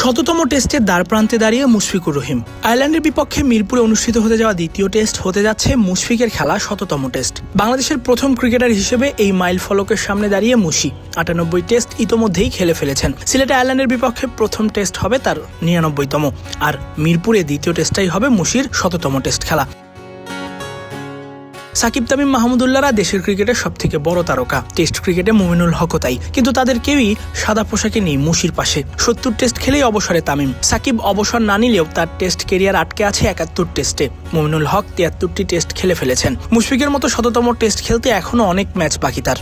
শততম টেস্টের দ্বার প্রান্তে দাঁড়িয়ে মুশফিকুর রহিম। আয়ারল্যান্ডের বিপক্ষে মিরপুরে অনুষ্ঠিত হতে যাওয়া দ্বিতীয় টেস্ট হতে যাচ্ছে মুশফিকের খেলা শততম টেস্ট। বাংলাদেশের প্রথম ক্রিকেটার হিসেবে এই মাইল ফলকের সামনে দাঁড়িয়ে মুশি আটানব্বই টেস্ট ইতোমধ্যেই খেলে ফেলেছেন। সিলেটে আয়ারল্যান্ডের বিপক্ষে প্রথম টেস্ট হবে তার নিরানব্বইতম। আর মিরপুরে দ্বিতীয় টেস্টটাই হবে মুশির শততম টেস্ট খেলা। সাকিব তামিম মাহমুদুল্লাহরা দেশের ক্রিকেটের সব থেকে বড় তারকা। টেস্ট ক্রিকেটে মুমিনুল হকও তাই। কিন্তু তাদের কেউই সাদা পোশাকে নেই মুশির পাশে। সত্তর টেস্ট খেলেই অবসরে তামিম। সাকিব অবসর না নিলেও তার টেস্ট কেরিয়ার আটকে আছে একাত্তর টেস্টে। মুমিনুল হক তিয়াত্তরটি টেস্ট খেলে ফেলেছেন। মুশফিকের মতো শততম টেস্ট খেলতে এখনও অনেক ম্যাচ বাকি তার।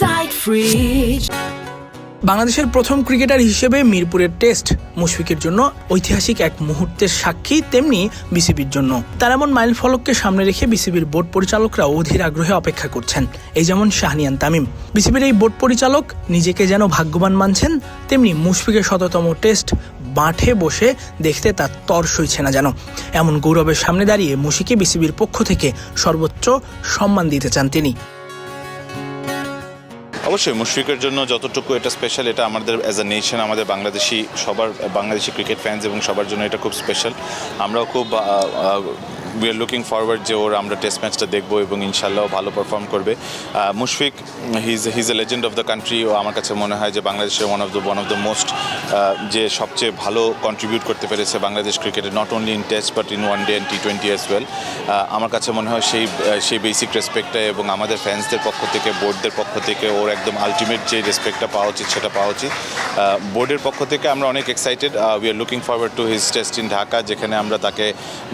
Side. বাংলাদেশের প্রথম ক্রিকেটার হিসেবে মিরপুরের টেস্ট মুশফিকের জন্য ঐতিহাসিক এক মুহূর্তের সাক্ষী তেমনি বিসিবির জন্য। তার এমন মাইল ফলককে সামনে রেখে বিসিবির বোর্ড পরিচালকরা অধীর আগ্রহে অপেক্ষা করছেন। এই যেমন শাহনিয়ান তামিম। বিসিবির এই বোর্ড পরিচালক নিজেকে যেন ভাগ্যবান মানছেন, তেমনি মুশফিকের শততম টেস্ট মাঠে বসে দেখতে তার তর সইছে না যেন। এমন গৌরবের সামনে দাঁড়িয়ে মুশিকে বিসিবির পক্ষ থেকে সর্বোচ্চ সম্মান দিতে চান তিনি। অবশ্যই, মুশফিকের জন্য যতটুকু এটা স্পেশাল এটা আমাদের অ্যাজ আ নেশন আমাদের বাংলাদেশি, সবার বাংলাদেশি ক্রিকেট ফ্যান্স এবং সবার জন্য এটা খুব স্পেশাল আমরাও খুব উই আর লুকিং ফরওয়ার্ড যে ওর আমরা টেস্ট ম্যাচটা দেখব এবং ইনশাল্লাহ ভালো পারফর্ম করবে। Mushfiq his his a legend of the country ও আমার কাছে মনে হয় যে বাংলাদেশের one of the one of the most যে সবচেয়ে ভালো কন্ট্রিবিউট করতে পেরেছে বাংলাদেশ ক্রিকেটে not only in test but in one day and T twenty as well আমার কাছে মনে হয় সেই সেই বেসিক রেসপেক্টটা এবং আমাদের ফ্যান্সদের পক্ষ থেকে বোর্ডদের পক্ষ থেকে, ওর একদম আলটিমেট যে রেসপেক্টটা পাওয়া উচিত সেটা পাওয়া উচিত। বোর্ডের পক্ষ থেকে আমরা অনেক excited we are looking forward to his test in Dhaka যেখানে আমরা তাকে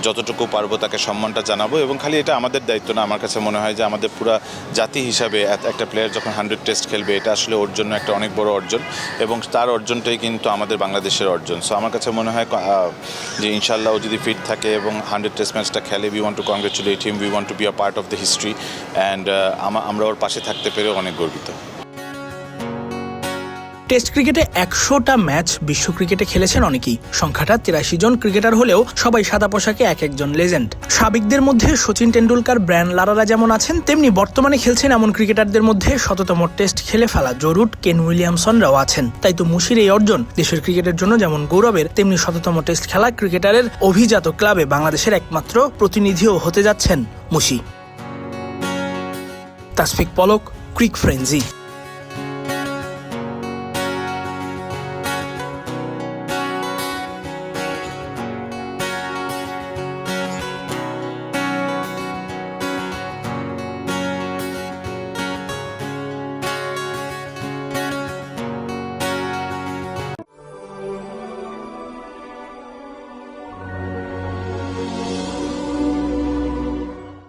যতটুকু পারব তাকে সম্মানটা জানাব এবং খালি এটা আমাদের দায়িত্ব না, আমার কাছে মনে হয় যে আমাদের পুরা জাতি হিসাবে একটা প্লেয়ার যখন হান্ড্রেড টেস্ট খেলবে, এটা আসলে ওর জন্য একটা অনেক বড় অর্জন এবং তার অর্জনটাই কিন্তু আমাদের বাংলাদেশের অর্জন। সো আমার কাছে মনে হয় যে ইনশাল্লাহ ও যদি ফিট থাকে এবং হান্ড্রেড টেস্ট ম্যাচটা খেলে we want to congratulate him we want to be a part of the history and আমরা ওর পাশে থাকতে পেরে অনেক গর্বিত। টেস্ট ক্রিকেটে একশোটা ম্যাচ বিশ্ব ক্রিকেটে খেলেছেন অনেকেই। সংখ্যাটা তিরাশি জন ক্রিকেটার হলেও সবাই সাদা পোশাকে এক একজন লেজেন্ড। সাবেকদের মধ্যে সচিন টেন্ডুলকার ব্র্যান্ড লারারা যেমন আছেন, তেমনি বর্তমানে খেলছেন এমন ক্রিকেটারদের মধ্যে শততম টেস্ট খেলে ফেলা জরুট কেন উইলিয়ামসনরাও আছেন। তাই তো মুশির এই অর্জন দেশের ক্রিকেটের জন্য যেমন গৌরবের, তেমনি শততম টেস্ট খেলা ক্রিকেটারের অভিজাত ক্লাবে বাংলাদেশের একমাত্র প্রতিনিধিও হতে যাচ্ছেন মুশি। তাসফিক পলক, ক্রিক ফ্রেঞ্জি